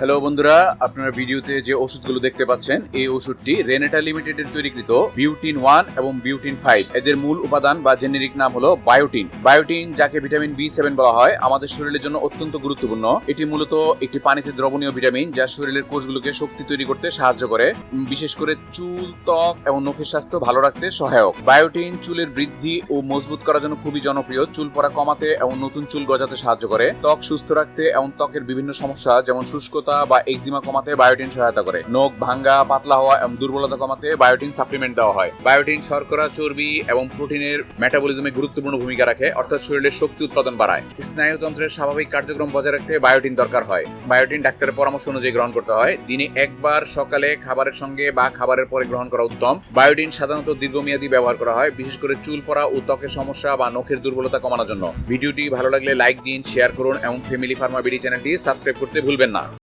Hello বন্ধুরা। আপনারা ভিডিওতে যে ওষুধগুলো দেখতে পাচ্ছেন, এই ওষুধটি রেনেটা লিমিটেড লিমিটেডের তৈরিকৃত বিউটিন ওয়ান এবং বিউটিন ফাইভ এদের মূল উপাদান বা জেনেরিক নাম হলো বায়োটিন বায়োটিন যাকে ভিটামিন বি সেভেন বলা হয়, আমাদের শরীরের জন্য অত্যন্ত গুরুত্বপূর্ণ। এটি মূলত একটি পানিতে দ্রবণীয় ভিটামিন যা শরীরের কোষগুলোকে শক্তি তৈরি করতে সাহায্য করে। বিশেষ করে চুল, ত্বক এবং নখের স্বাস্থ্য ভালো রাখতে সহায়ক। বায়োটিন চুলের বৃদ্ধি ও মজবুত করার জন্য খুবই জনপ্রিয়। চুল পড়া কমাতে এবং নতুন চুল গজাতে সাহায্য করে। ত্বক সুস্থ রাখতে এবং ত্বকের বিভিন্ন সমস্যা, যেমন শুষ্কতা বা এক্সিমা কমাতে বায়োটিন সহায়তা করে। নখ ভাঙ্গা, পাতলা হওয়া এবং দুর্বলতা কমাতে বায়োটিন সাপ্লিমেন্ট দেওয়া হয়। বায়োটিন শর্করা, চর্বি এবং প্রোটিনের মেটাবলিজমে গুরুত্বপূর্ণ ভূমিকা রাখে, অর্থাৎ শরীরের শক্তি উৎপাদন বাড়ায়। স্নায়ুতন্ত্রের স্বাভাবিক কার্যক্রম বজায় রাখতে বায়োটিন দরকার হয়। বায়োটিন ডাক্তারের পরামর্শ অনুযায়ী গ্রহণ করতে হয়। দিনে একবার সকালে খাবারের সঙ্গে বা খাবারের পরে গ্রহণ করা উত্তম। বায়োটিন সাধারণত দীর্ঘমেয়াদী ব্যবহার করা হয়, বিশেষ করে চুল পড়া ও ত্বকের সমস্যা বা নখের দুর্বলতা কমানোর জন্য। ভিডিওটি ভালো লাগলে লাইক দিন শেয়ার করুন এবং ফ্যামিলি ফার্মা বিডি চ্যানেলটি সাবস্ক্রাইব করতে ভুলবেন না।